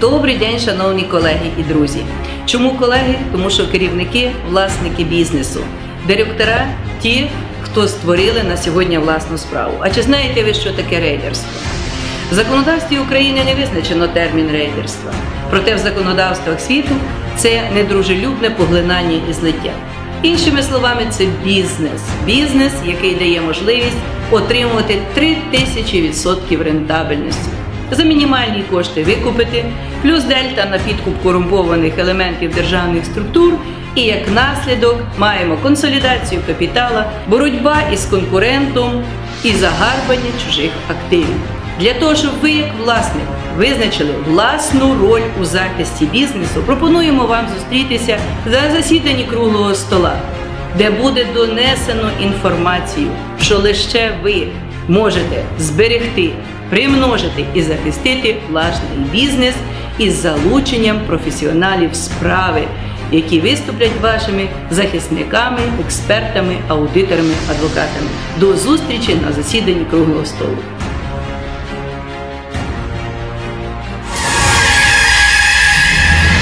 Добрий день, шановні колеги і друзі. Чому колеги? Тому що керівники власники бізнесу, директора ті, хто створили на сьогодні власну справу. А чи знаєте ви, що таке рейдерство? В законодавстві України не визначено термін рейдерства, проте в законодавствах світу це недружелюбне поглинання і злиття. Іншими словами, це бізнес. Бізнес, який дає можливість отримувати 3000% рентабельності. За мінімальні кошти викупити, плюс дельта на підкуп корумпованих елементів державних структур, і як наслідок маємо консолідацію капітала, боротьба із конкурентом і загарбання чужих активів. Для того, щоб ви, як власник, визначили власну роль у захисті бізнесу, пропонуємо вам зустрітися за засіданні круглого стола, де буде донесено інформацію, що лише ви можете зберегти, примножити і захистити власний бізнес із залученням професіоналів справи, які виступлять вашими захисниками, експертами, аудиторами, адвокатами. До зустрічі на засіданні круглого столу.